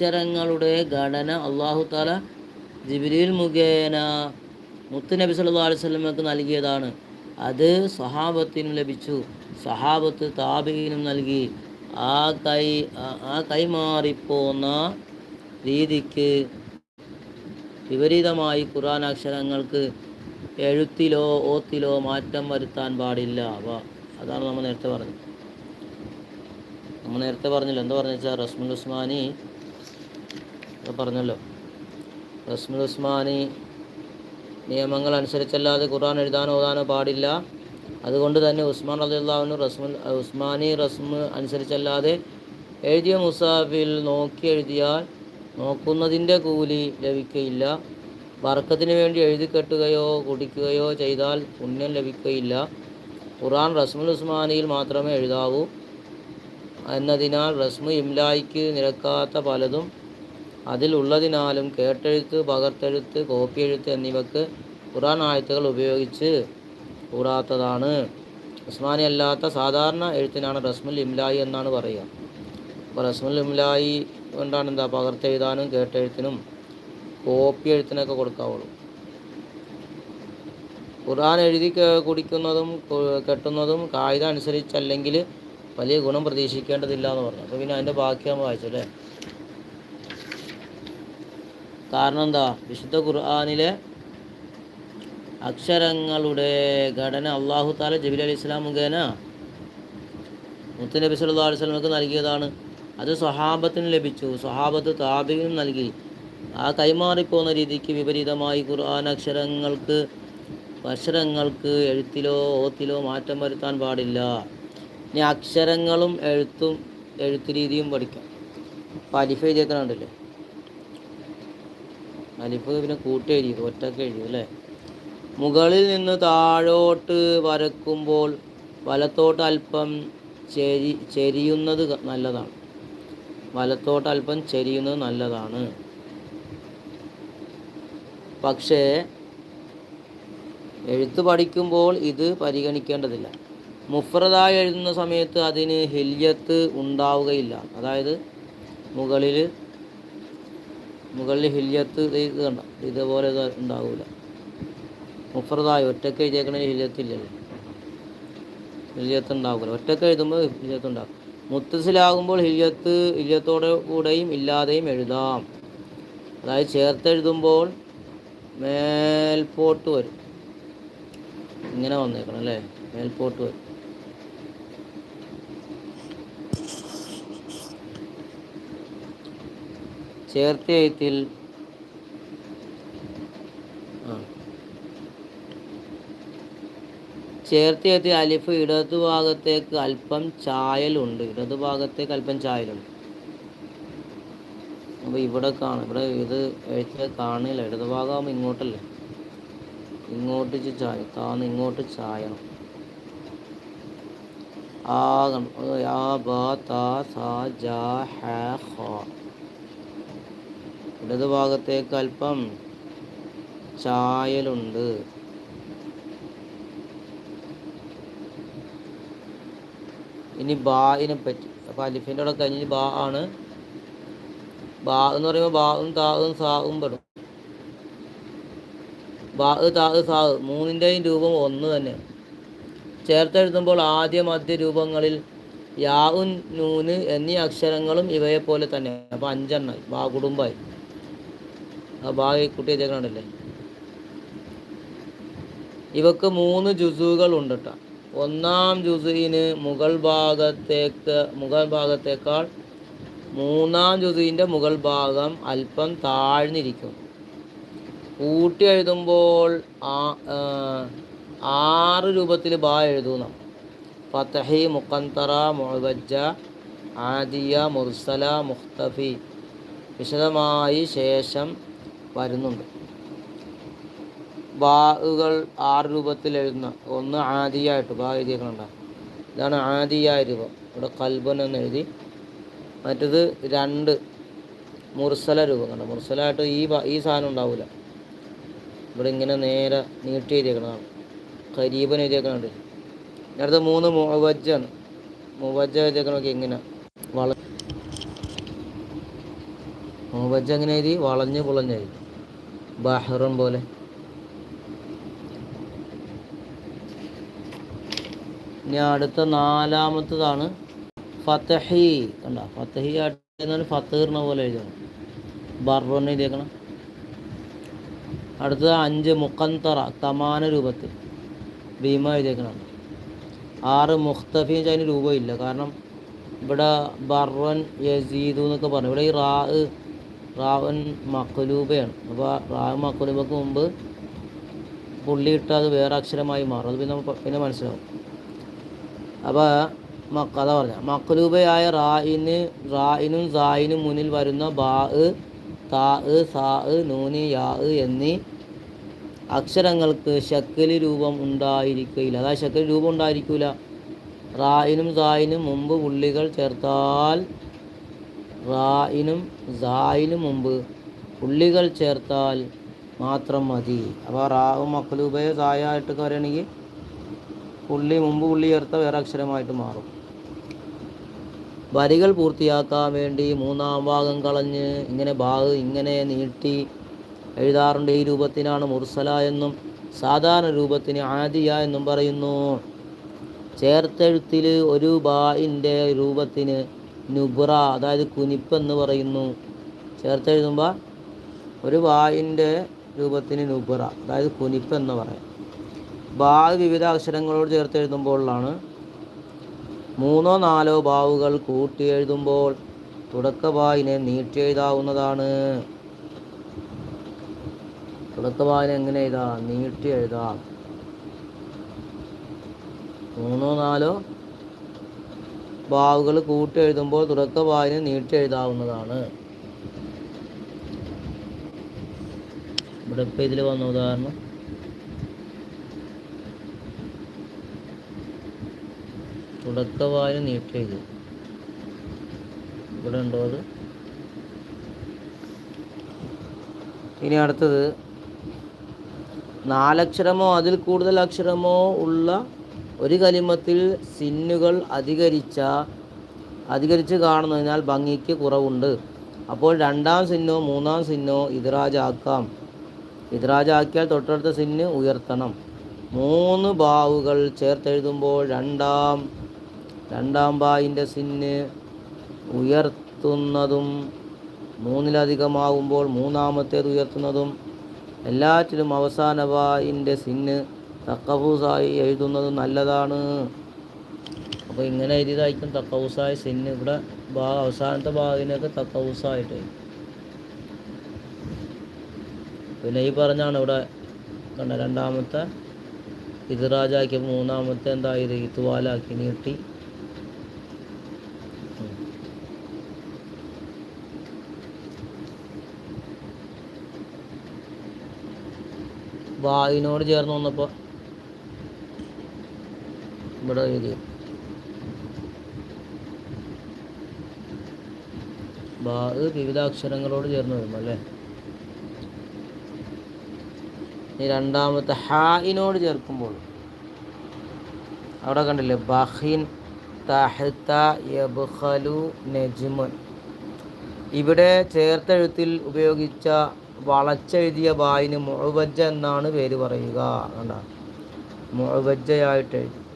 അക്ഷരങ്ങളുടെ ഘടന അള്ളാഹു താല ജിബിരിൽ മുഖേന മുത്ത് നബി സല്ലല്ലാഹു അലൈഹി വസല്ലമക്ക് നൽകിയതാണ്. അത് സഹാബത്തിനും ലഭിച്ചു. സഹാബത്ത് താബീനും നൽകി. ആ കൈ ആ- കൈമാറിപ്പോന്ന രീതിക്ക് വിപരീതമായി ഖുറാൻ അക്ഷരങ്ങൾക്ക് എഴുത്തിലോ ഓത്തിലോ മാറ്റം വരുത്താൻ പാടില്ല. അപ്പോൾ അതാണ് നമ്മൾ നേരത്തെ പറഞ്ഞത്. നമ്മൾ നേരത്തെ പറഞ്ഞില്ല? എന്താ പറഞ്ഞു വെച്ചാൽ റസ്മുൽ ഉസ്മാനി അത് പറഞ്ഞല്ലോ. റസ്മുൽ ഉസ്മാനി നിയമങ്ങൾ അനുസരിച്ചല്ലാതെ ഖുർആൻ എഴുതാനോ ഓതാനോ പാടില്ല. അതുകൊണ്ട് തന്നെ ഉസ്മാൻ റളിയല്ലാഹുവിന് റസ്മുൽ ഉസ്മാനി റസ്മു അനുസരിച്ചല്ലാതെ എഴുതിയ മുസാഫിൽ നോക്കി എഴുതിയാൽ നോക്കുന്നതിന്റെ കൂലി ലഭിക്കയില്ല. വർക്കത്തിന് വേണ്ടി എഴുതി കെട്ടുകയോ കുടിക്കുകയോ ചെയ്താൽ പുണ്യം ലഭിക്കയില്ല. ഖുറാൻ റസ്മുൽ ഉസ്മാനിയിൽ മാത്രമേ എഴുതാവൂ. എന്നതിനാൽ റസ്മു ഇംലായിക്ക് നിരക്കാത്ത പലതും അതിലുള്ളതിനാലും കേട്ടെഴുത്ത് പകർത്തെഴുത്ത് കോപ്പിയെഴുത്ത് എന്നിവക്ക് ഖുറാൻ ആയത്തുകൾ ഉപയോഗിച്ച് കൂടാത്തതാണ്. ഉസ്മാനി അല്ലാത്ത സാധാരണ എഴുത്തിനാണ് റസ്മുൽ ഇംലായി എന്നാണ് പറയുക. അപ്പോൾ റസ്മുൽ ഇംലായി കൊണ്ടാണ് എന്താ പകർത്തെഴുതാനും കേട്ടെഴുത്തിനും കോപ്പി എഴുത്തിനൊക്കെ കൊടുക്കാവുള്ളൂ. ഖുർആൻ എഴുതി കുടിക്കുന്നതും കെട്ടുന്നതും കായിക അനുസരിച്ചല്ലെങ്കിൽ വലിയ ഗുണം പ്രതീക്ഷിക്കേണ്ടതില്ല എന്ന് പറഞ്ഞു. അപ്പോൾ പിന്നെ അതിന്റെ ബാക്കി നമ്മൾ വായിച്ചു അല്ലേ കാരണം എന്താ? വിശുദ്ധ ഖുർആാനിലെ അക്ഷരങ്ങളുടെ ഘടന അള്ളാഹു താല ജബീൽ അലി ഇസ്ലാം മുഖേന മുത്തനബി സല്ലാ അലൈഹി സ്വലമക്ക് നൽകിയതാണ്. അത് സ്വഹാബത്തിന് ലഭിച്ചു. സ്വഹാബത്ത് താബിനും നൽകി. ആ കൈമാറിപ്പോകുന്ന രീതിക്ക് വിപരീതമായി ഖുർആൻ അക്ഷരങ്ങൾക്ക് അക്ഷരങ്ങൾക്ക് എഴുത്തിലോ ഓത്തിലോ മാറ്റം വരുത്താൻ പാടില്ല. ഇനി അക്ഷരങ്ങളും എഴുത്തും എഴുത്ത് രീതിയും പഠിക്കാം. പരിഫൈ അലിഫ് അലിഫ് പിന്നെ കൂട്ടി എഴുതി ഒറ്റയ്ക്ക് എഴുതി അല്ലേ? മുകളിൽ നിന്ന് താഴോട്ട് വരക്കുമ്പോൾ വലത്തോട്ട് അല്പം ചെരി ചെരിയുന്നത് നല്ലതാണ്. വലത്തോട്ട് അല്പം ചെരിയുന്നത് നല്ലതാണ്. പക്ഷേ എഴുത്ത് പഠിക്കുമ്പോൾ ഇത് പരിഗണിക്കേണ്ടതില്ല. മുഫ്രദായി എഴുതുന്ന സമയത്ത് അതിന് ഹില്യത്ത് ഉണ്ടാവുകയില്ല. അതായത് മുകളിൽ മുകളിൽ ഹില്യത്ത് ഇത് കണ്ട ഇതേപോലെ ഇത് ഉണ്ടാവില്ല മുഫറതായി ഒറ്റയ്ക്ക് എഴുതിയേക്കണേ ഹില്യത്തില്ലല്ലോ ഹില്യത്ത് ഉണ്ടാവില്ല ഒറ്റയ്ക്ക് എഴുതുമ്പോൾ ഹില്യത്ത് ഉണ്ടാകും മുത്തസിലാകുമ്പോൾ ഹില്യത്ത് ഹില്യത്തോടെ കൂടെയും ഇല്ലാതെയും എഴുതാം. അതായത് ചേർത്തെഴുതുമ്പോൾ മേൽപോട്ട് വരും. ഇങ്ങനെ വന്നേക്കണം അല്ലേ? മേൽപോട്ട് വരും. ചേർത്ത് എഴുത്തിൽ ആ. ചേർത്ത് എഴുത്തിൽ അലിഫ് ഇടതുഭാഗത്തേക്ക് അല്പം ചായലുണ്ട്. ഇടതുഭാഗത്തേക്ക് അല്പം ചായലുണ്ട്. അപ്പോൾ ഇവിടെ കാണും. ഇവിടെ ഇത് എഴുത്ത് കാണില്ല. ഇടതുഭാഗമാകുമ്പോൾ ഇങ്ങോട്ടല്ലേ? ഇങ്ങോട്ട് ചായ. താന്ന് ഇങ്ങോട്ട് ചായണം. ആ യാ ബ ത സ ജ ഹ ഖ. ഇടതുഭാഗത്തേക്ക് അല്പം ചായലുണ്ട്. ഇനി ബായിനെ പറ്റി അപ്പോൾ അലിഫിന്റെ അവിടെ കഴിഞ്ഞ് ബാ ആണ്. ബാ എന്ന് പറയുമ്പോൾ ബാവും താവും സാവും പെടും. ബാ താ സാ മൂന്നിന്റെയും രൂപം ഒന്ന് തന്നെ. ചേർത്തെഴുതുമ്പോൾ ആദ്യ മധ്യ രൂപങ്ങളിൽ യാഉൻ നൂന് എന്നീ അക്ഷരങ്ങളും ഇവയെ പോലെ തന്നെ. അപ്പോൾ അഞ്ചെണ്ണായി ബാ കുടുംബമായി ആ ബാഗ് കുട്ടി എഴുതിയേക്കണല്ലേ ഇവക്ക് മൂന്ന് ജുസുകൾ ഉണ്ട് കേട്ടോ ഒന്നാം ജുസുവിന് മുകൾ ഭാഗത്തേക്ക് മുകൾ ഭാഗത്തേക്കാൾ മൂന്നാം ജുസുവിന്റെ മുകൾ ഭാഗം അല്പം താഴ്ന്നിരിക്കും. കൂട്ടി എഴുതുമ്പോൾ ആ, ആറ് രൂപത്തിൽ ബാ എഴുതുന്നു. ഫത്തഹി മുക്കന്തറ മുഴുവജ ആദിയ മുർസല മുഖ്തഫി. വിശദമായി ശേഷം വരുന്നുണ്ട്. ബാഹുകൾ ആറ് രൂപത്തിൽ എഴുതുന്ന ഒന്ന് ആദിയായിട്ട് ബാ എഴുതിയേക്കുന്നുണ്ട് ഇതാണ് ആദിയായ രൂപം. ഇവിടെ കൽബൻ എന്ന് എഴുതി. മറ്റത് രണ്ട് മുർസല രൂപം കണ്ട മുർസലായിട്ട് ഈ ഈ സാധനം ഉണ്ടാവില്ല ഇവിടെ ഇങ്ങനെ നേരെ നീട്ടി എഴുതിയേക്കണതാണ്. കരീബൻ എഴുതിയേക്കണുണ്ട്. അടുത്ത മൂന്ന് മുവജ്ജാണ്. മുവജ്ജ എഴുതിയേക്കണ നോക്കി എങ്ങനെ വള മുവജ്ജ എങ്ങനെ എഴുതി? വളഞ്ഞ് പുളഞ്ഞ് എഴുതി. ബഹ്റൻ പോലെ. ഇനി അടുത്ത നാലാമത്തതാണ് ഫത്തഹി കണ്ട? ഫത്തഹി ആയിട്ട് ഫത്തീർണ പോലെ എഴുതണം. ബർറൻ എഴുതിയേക്കണം. അടുത്തത് അഞ്ച് മുക്കന്തറ തമാന രൂപത്തിൽ. ഭീമ എഴുതിയേക്കണം. ആറ് മുഖ്തഫി വെച്ചാൽ അതിന് രൂപമില്ല. കാരണം ഇവിടെ ബർവൻ യസീദു എന്നൊക്കെ പറഞ്ഞു. ഇവിടെ ഈ റാ റാവൻ മക്കലൂബയാണ് അപ്പോൾ റാവ് മക്കുലൂബക്ക് മുമ്പ് പുള്ളി ഇട്ടാൽ അത് വേറെ അക്ഷരമായി മാറും. അത് പിന്നെ പിന്നെ മനസ്സിലാവും. അപ്പോൾ കഥ പറഞ്ഞ. മക്കലൂബയായ റായിന് റായിനും സായിനും മുന്നിൽ വരുന്ന ബാ താ സാ നൂനി യാ എന്നീ അക്ഷരങ്ങൾക്ക് ശക്കലി രൂപം ഉണ്ടായിരിക്കില്ല അതായത് ശക്കലി രൂപം ഉണ്ടായിരിക്കില്ല റായിനും സായിനും മുമ്പ് പുള്ളികൾ ചേർത്താൽ റായിനും സായിനും മുമ്പ് പുള്ളികൾ ചേർത്താൽ മാത്രം മതി. അപ്പോൾ റാവും മക്ലൂബയെ സായായിട്ടൊക്കെ വരികയാണെങ്കിൽ പുള്ളി മുമ്പ് പുള്ളി ചേർത്ത വേറെ അക്ഷരമായിട്ട് മാറും. വരികൾ പൂർത്തിയാക്കാൻ വേണ്ടി മൂന്നാം ഭാഗം കളഞ്ഞ് ഇങ്ങനെ ഭാഗ് ഇങ്ങനെ നീട്ടി എഴുതാറുണ്ട്. ഈ രൂപത്തിനാണ് മുർസല എന്നും സാധാരണ രൂപത്തിന് ആദിയ എന്നും പറയുന്നു. ചേർത്തെഴുത്തിൽ ഒരു ബായിന്റെ രൂപത്തിന് നുബ്ര അതായത് കുനിപ്പ് എന്ന് പറയുന്നു. ചേർത്തെഴുതുമ്പോൾ ഒരു വായിന്റെ രൂപത്തിന് നുബ്ര അതായത് കുനിപ്പ് എന്ന് പറയാം. ബാ വിവിധ അക്ഷരങ്ങളോട് ചേർത്ത് എഴുതുമ്പോഴാണ് മൂന്നോ നാലോ ബാവുകൾ കൂട്ടി എഴുതുമ്പോൾ തുടക്ക ബായിനെ നീട്ടി എഴുതാവുന്നതാണ് തുടക്ക ബായിനെ എങ്ങനെ എഴുതാം? നീട്ടി എഴുതാം മൂന്നോ നാലോ ബാവുകൾ കൂട്ടി എഴുതുമ്പോൾ തുടക്ക വായന നീട്ടി എഴുതാവുന്നതാണ് ഇവിടെ ഇപ്പം ഇതിൽ വന്ന ഉദാഹരണം. തുടക്കവായന നീട്ടി എഴുതി ഇവിടെ ഉണ്ടോ അത്? ഇനി അടുത്തത്. നാലക്ഷരമോ അതിൽ കൂടുതൽ അക്ഷരമോ ഉള്ള ഒരു കലിമത്തിൽ സിന്നുകൾ അധികരിച്ച അധികരിച്ച് കാണുന്നതിനാൽ ഭംഗിക്ക് കുറവുണ്ട്. അപ്പോൾ രണ്ടാം സിന്നോ മൂന്നാം സിന്നോ ഇതിരാജാക്കാം. ഇതിരാജാക്കിയാൽ തൊട്ടടുത്ത സിന്ന് ഉയർത്തണം. മൂന്ന് ബാവുകൾ ചേർത്തെഴുതുമ്പോൾ രണ്ടാം രണ്ടാം ബായിന്റെ സിന്ന് ഉയർത്തുന്നതും മൂന്നിലധികമാകുമ്പോൾ മൂന്നാമത്തേത് ഉയർത്തുന്നതും എല്ലാറ്റിലും അവസാന ബായിന്റെ സിന്ന് തക്കബൂസായി എഴുതുന്നത് നല്ലതാണ്. അപ്പോൾ ഇങ്ങനെ എഴുതിയതായിരിക്കും തക്കവൂസായ സിന്ന് ഇവിടെ ഭാഗ അവസാനത്തെ ഭാഗിനൊക്കെ തക്കവൂസായിട്ട്. പിന്നെ ഈ പറഞ്ഞാണ് ഇവിടെ കണ്ട രണ്ടാമത്തെ ഇതിറാജാക്കി മൂന്നാമത്തെ എന്തായത്? ഇത്തുവാലാക്കി നീട്ടി. വായിനോട് ചേർന്ന് വന്നപ്പോൾ ഇവിടെ എഴുതി ബാ വിവിധ അക്ഷരങ്ങളോട് ചേർന്ന് വരും അല്ലേ? ഈ രണ്ടാമത്തെ ഹായിനോട് ചേർക്കുമ്പോൾ. അവിടെ കണ്ടില്ലേ? ബഹിൻ തഹത്ത യബ്ഖലു നജ്മൻ. ഇവിടെ ചേർത്തെഴുത്തിൽ ഉപയോഗിച്ച വളച്ചെഴുതിയ ബായിന് മുഴുവജ്ജ എന്നാണ് പേര് പറയുക. കണ്ട? മുഴുവജ്ജയായിട്ട് എഴുതി.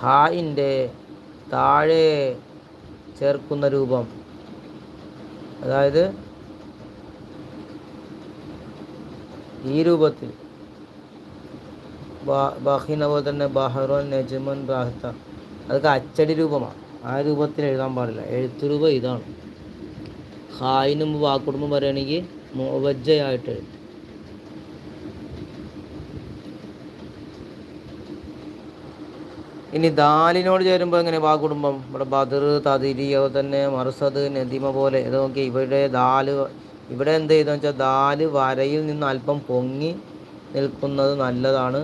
ഹായിന്റെ താഴെ ചേർക്കുന്ന രൂപം. അതായത് ഈ രൂപത്തിൽ. ബഹിന പോലെ തന്നെ ബഹ്റോൻ നജ്മൻ ബാഹത്ത അതൊക്കെ അച്ചടി രൂപമാണ്. ആ രൂപത്തിൽ എഴുതാൻ പാടില്ല. എഴുത്ത് രൂപം ഇതാണ്. ഹായിനും വാക്കുടുംബം പറയുകയാണെങ്കിൽ മുവജ്ജയായിട്ട് എഴുതും. ഇനി ദാലിനോട് ചേരുമ്പോൾ എങ്ങനെ വാ കുടുംബം? ഇവിടെ ബദർ തതിരി അതുപോലെ തന്നെ മർസദ് നദിമ പോലെ ഇത് നോക്കി ഇവിടെ ദാൽ ഇവിടെ എന്ത് ചെയ്തെന്ന് വെച്ചാൽ ദാൽ വരയിൽ നിന്ന് അല്പം പൊങ്ങി നിൽക്കുന്നത് നല്ലതാണ്.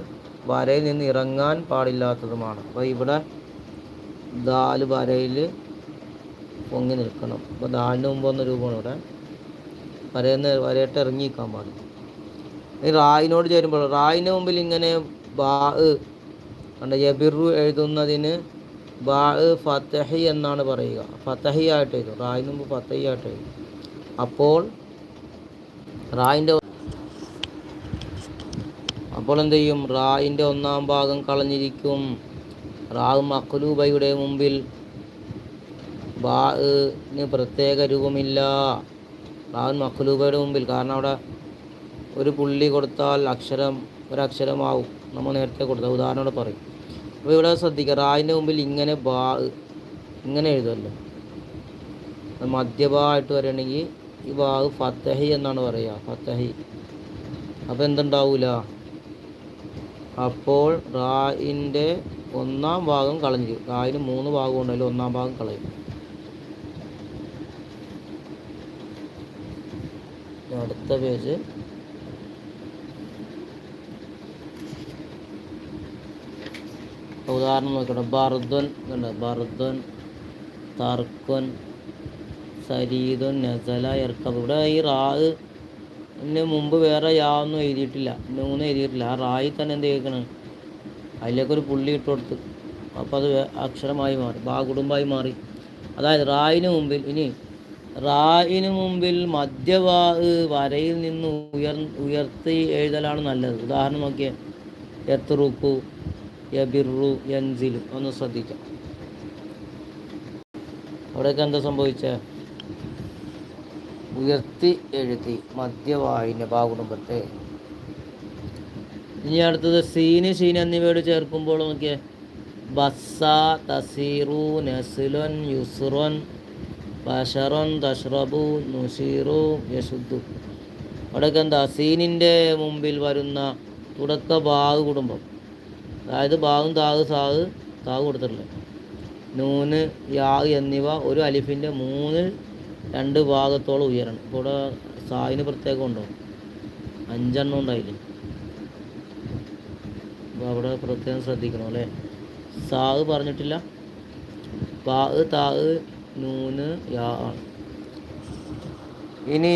വരയിൽ നിന്ന് ഇറങ്ങാൻ പാടില്ലാത്തതുമാണ്. അപ്പോൾ ഇവിടെ ദാൽ വരയിൽ പൊങ്ങി നിൽക്കണം. അപ്പോൾ ദാലിന് മുമ്പ് വന്ന രൂപമാണ് ഇവിടെ. വരയിൽ നിന്ന് വരയിട്ട് ഇറങ്ങിക്കാൻ പാടില്ല. ഈ റായിനോട് ചേരുമ്പോൾ റായിന് മുമ്പിൽ ഇങ്ങനെ ബാ കണ്ട? യബിറു എഴുതുന്നതിന് ബാ ഫത്തഹി എന്നാണ് പറയുക. ഫത്തഹി ആയിട്ട് എഴുതും. റായി മുമ്പ് ഫത്തഹി ആയിട്ട് എഴുതും. അപ്പോൾ റായിന്റെ അപ്പോൾ എന്ത് ചെയ്യും? റായിന്റെ ഒന്നാം ഭാഗം കളഞ്ഞിരിക്കും. റാവ് മക്ലൂബയുടെ മുമ്പിൽ ബാന് പ്രത്യേക രൂപമില്ല. റാവ് മക്ലൂബയുടെ മുമ്പിൽ. കാരണം അവിടെ ഒരു പുള്ളി കൊടുത്താൽ അക്ഷരം ഒരക്ഷരമാവും. നമ്മൾ നേരത്തെ കൊടുത്ത ഉദാഹരണം പറയും. അപ്പോൾ ഇവിടെ ശ്രദ്ധിക്കുക. റായിന്റെ മുമ്പിൽ ഇങ്ങനെ ബാ ഇങ്ങനെ എഴുതുമല്ലോ അത് മധ്യഭാഗമായിട്ട് വരികയാണെങ്കിൽ ഈ ബാഗ് ഫത്തഹി എന്നാണ് പറയുക. ഫത്തഹി അപ്പോൾ എന്തുണ്ടാവൂല? അപ്പോൾ റായിന്റെ ഒന്നാം ഭാഗം കളഞ്ഞു. റായിന് മൂന്ന് ഭാഗം ഉണ്ടല്ലോ ഒന്നാം ഭാഗം കളയും. അടുത്ത പേജ് ഉദാഹരണം നോക്കട്ടെ ബർദ്വൻ എന്നുണ്ട് ബർദ്വൻ തർക്കുൻ സരീദുൻ നസല ഇർക്കബ് ഇവിടെ ഈ റാഹ് ഇതിന് മുമ്പ് വേറെ യാതൊന്നും എഴുതിയിട്ടില്ല. നൂന്ന് എഴുതിയിട്ടില്ല. ആ റായി തന്നെ എന്ത് കേൾക്കണം? അതിലേക്കൊരു പുള്ളി ഇട്ട് കൊടുത്ത്. അപ്പോൾ അത് അക്ഷരമായി മാറി. ബാ കുടുംബമായി മാറി. അതായത് റായിന് മുമ്പിൽ ഇനി റായിന് മുമ്പിൽ മധ്യവാ വരയിൽ നിന്ന് ഉയർ ഉയർത്തി എഴുതലാണ് നല്ലത്. ഉദാഹരണം നോക്കിയേ. എത്രുക്കു യബിറു യൻസിലു. ഒന്ന് ശ്രദ്ധിക്കാം. അവിടെയൊക്കെ എന്താ സംഭവിച്ച? ഉയർത്തി എഴുതി മധ്യവായിന്റെ ബാകുടുംബത്തെ ഇനി അടുത്തത് സീന് ഷീൻ എന്നിവയോട് ചേർക്കുമ്പോൾ നോക്കിയേ. ബസ്സ തസീറു നസിലുൻ യുസുറൊൻ ബഷറുൻ തഷ്റബു നുഷീറു യശുദ്ധു. അവിടെയൊക്കെ എന്താ? സീനിന്റെ മുമ്പിൽ വരുന്ന തുടക്ക ഭാഗ കുടുംബം അതായത് ബാഗും താഗ് സാഗ് താഗ് കൊടുത്തിട്ടില്ല നൂന് യാ എന്നിവ ഒരു അലിഫിന്റെ മൂന്നിൽ രണ്ട് ഭാഗത്തോളം ഉയരണം. ഇപ്പോൾ ഇവിടെ സായിന് പ്രത്യേകം ഉണ്ടോ? അഞ്ചെണ്ണം ഉണ്ടായില്ലേ? അപ്പോൾ അവിടെ പ്രത്യേകം ശ്രദ്ധിക്കണം അല്ലേ? സാഗ് പറഞ്ഞിട്ടില്ല. പാ താഗ് നൂന് യാ ആണ്. ഇനി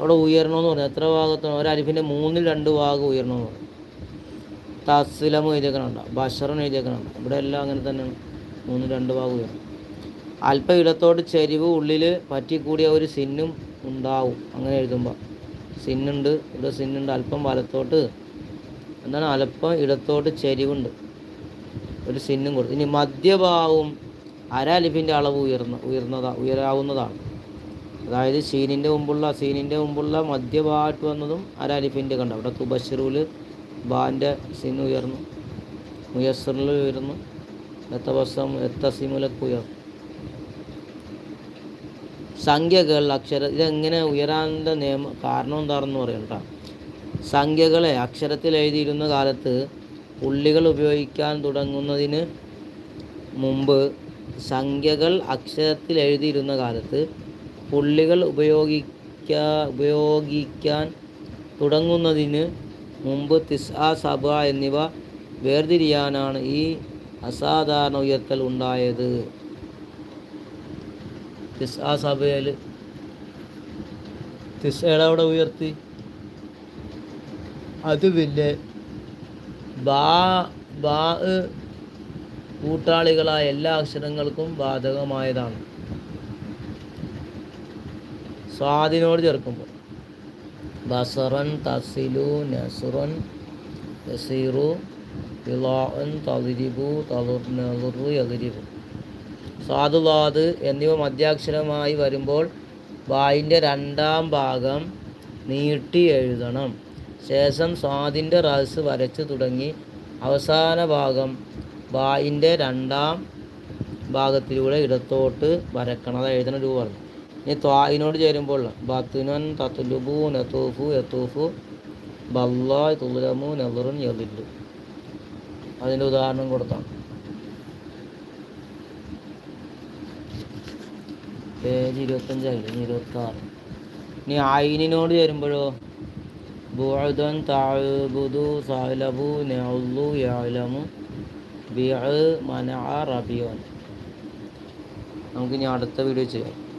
അവിടെ ഉയരണമെന്ന് പറഞ്ഞു. എത്ര ഭാഗത്താണ് ഒരു അരിഫിന്റെ മൂന്നിൽ രണ്ട് ഭാഗം ഉയരണമെന്ന് പറഞ്ഞു. തസ്ലം എഴുതിയേക്കണുണ്ട്. ബഷറും എഴുതിയേക്കണുണ്ട്. ഇവിടെ എല്ലാം അങ്ങനെ തന്നെയാണ്. മൂന്നിൽ രണ്ട് ഭാഗം ഉയരണം അല്പം ഇടത്തോട്ട് ചെരിവ് ഉള്ളിൽ പറ്റിക്കൂടിയ ഒരു സിന്നും ഉണ്ടാവും. അങ്ങനെ എഴുതുമ്പോൾ സിന്നുണ്ട്. ഇവിടെ സിന്നുണ്ട്. അല്പം വലത്തോട്ട്. എന്താണ്? അല്പം ഇടത്തോട്ട് ചെരിവുണ്ട്. ഒരു സിന്നും കൊടുത്തു. ഇനി മധ്യഭാഗവും അര അലിഫിന്റെ അളവ് ഉയർന്ന ഉയർന്നതാ ഉയരാവുന്നതാണ്. അതായത് സീനിന്റെ മുമ്പുള്ള സീനിന്റെ മുമ്പുള്ള മധ്യഭാഗത്ത് വന്നതും അരാലിഫിന്റെ കണ്ടു. അവിടെ തുബഷിറുൽ ബാന്റെ സിൻ ഉയർന്നു. മുയസറിൽ ഉയർന്നു. എത്തവസം എത്തസിമുലക്ക് ഉയർന്നു. സംഖ്യകൾ അക്ഷര ഇതെങ്ങനെ ഉയരാന്റെ നിയമം കാരണം എന്താണെന്ന് പറയണ്ട സംഖ്യകളെ അക്ഷരത്തിൽ എഴുതിയിരുന്ന കാലത്ത് പുള്ളികൾ ഉപയോഗിക്കാൻ തുടങ്ങുന്നതിന് മുമ്പ് സംഖ്യകൾ അക്ഷരത്തിൽ എഴുതിയിരുന്ന കാലത്ത് പുള്ളികൾ ഉപയോഗിക്കാ ഉപയോഗിക്കാൻ തുടങ്ങുന്നതിന് മുമ്പ് തിസ് ആ സഭ എന്നിവ വേർതിരിയാനാണ് ഈ അസാധാരണ ഉയർത്തൽ ഉണ്ടായത്. തിസ് ആ സഭയിൽ തിസ് അവിടെ ഉയർത്തി. അത് പിന്നെ ബാ ബാ കൂട്ടാളികളായ എല്ലാ അക്ഷരങ്ങൾക്കും ബാധകമായതാണ്. സ്വാദിനോട് ചേർക്കുമ്പോൾ. ബസറൻ തസിലു നസുറൻ തസീറു ഇലാൻ തളിരിബു തളുർ നളുറു എതിരിബു സ്വാദുലാദ് എന്നിവ മധ്യാക്ഷരമായി വരുമ്പോൾ വായിന്റെ രണ്ടാം ഭാഗം നീട്ടി എഴുതണം. ശേഷം സ്വാദിന്റെ റസ് വരച്ച് തുടങ്ങി അവസാന ഭാഗം വായിന്റെ രണ്ടാം ഭാഗത്തിലൂടെ ഇടത്തോട്ട് വരക്കണം. അത് എഴുതണ രൂപ ഇനി ത്വായിനോട് ചേരുമ്പോൾ ബത്തുനൻ തത്തുലുബു നത്തൂഫു യത്തൂഫു ബല്ലായ് തുലമു നെറുൻ യതില്ലു അതിന്റെ ഉദാഹരണം കൊടുത്താണ് പേജ് ഇരുപത്തഞ്ചായില്ല? ഇനി ഇരുപത്താറ്. ഇനി ആയിനോട് ചേരുമ്പോഴോ? ബുഅദൻ തഅബുദു സലബു നഅള്ളു യഅലമു ബിഅ മന റബിയോൻ. നമുക്കിനി അടുത്ത വീഡിയോ ചെയ്യാം.